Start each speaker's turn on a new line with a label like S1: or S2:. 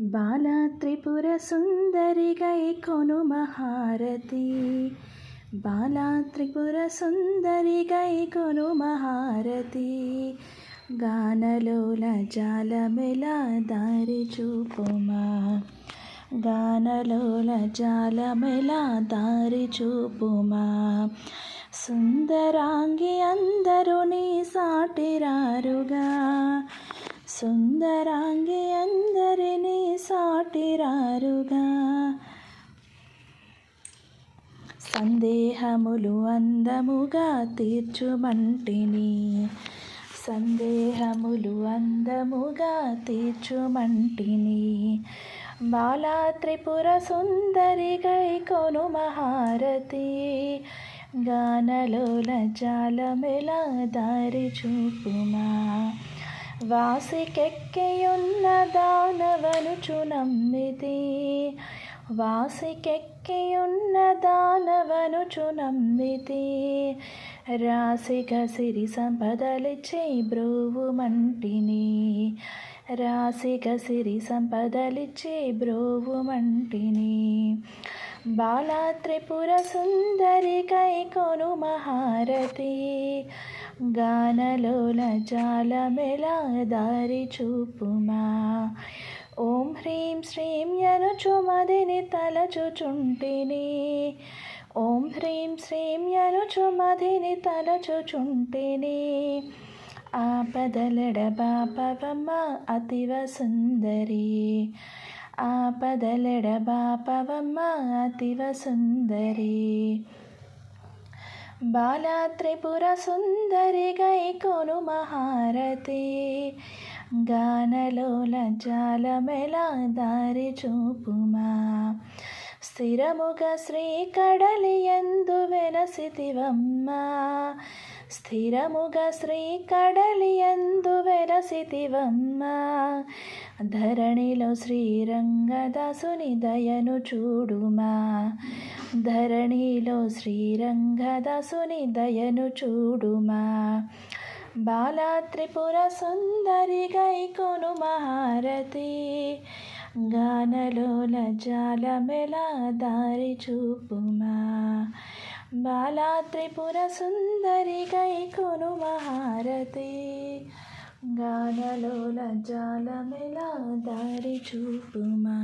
S1: బాల త్రిపుర సుందరి గై కొను మహారతి బాల త్రిపుర సుందరి గై కొను మహారతి గానలోల జాలమెల దారి చూపుమా గానలోల జాలమెల దారి చూపుమా సుందరాంగి అందరూ నీ సాటిరారుగా. సుందరాంగి అందరినీ సాటిరారుగా. సందేహములు అందముగా తీర్చుమంటిని. సందేహములు అందముగా తీర్చుమంటిని. బాలా త్రిపుర సుందరి గై కొను మహారతి. గానలోల జాలమెల దారి చూపుమా. వాసికెక్కియున్న దానవనుచు నమ్మితి. వాసికెక్కియున్న దానవనుచు నమ్మితి. రాశిక సిరి సంపదలిచ్చే బ్రోవు మంటిని. రాశిక సిరి సంపదలిచ్చే బ్రోవు మంటిని. బాలా త్రిపుర సుందరి కై కొను మహారతి. గానలోల జాలమెల దారి చూపుమా? ఓం హ్రీం శ్రీం యనుచు మదిని తలచుచుంటిని. ఓం హ్రీం శ్రీం యనుచు మదిని తలచుచుంటిని. ఆపదలడ బాపవమ్మ అతివ సుందరి. ఆపదలడ బాపవమ్మ అతివ సుందరి. బాలా త్రిపుర సుందరి గై మహారతి గానలోల జాలమెల దారి చూపుమా. స్థిరముగా శ్రీ కడలి ఎందు వెలసితివమ్మ. స్థిరముగా శ్రీ కడలి ఎందు వెలసితివమ్మ ధరణిలో శ్రీరంగదాసుని దయను చూడుమా. ధరణిలో శ్రీరంగదాసుని దయను చూడుమా. బాలా త్రిపుర సుందరి గైకొను మహారతి గానలోల జాల మెలా దారి చూపుమా. బాలా త్రిపుర సుందరి గై మహారతి మహారతి లజాల మెలా దారి చూపుమా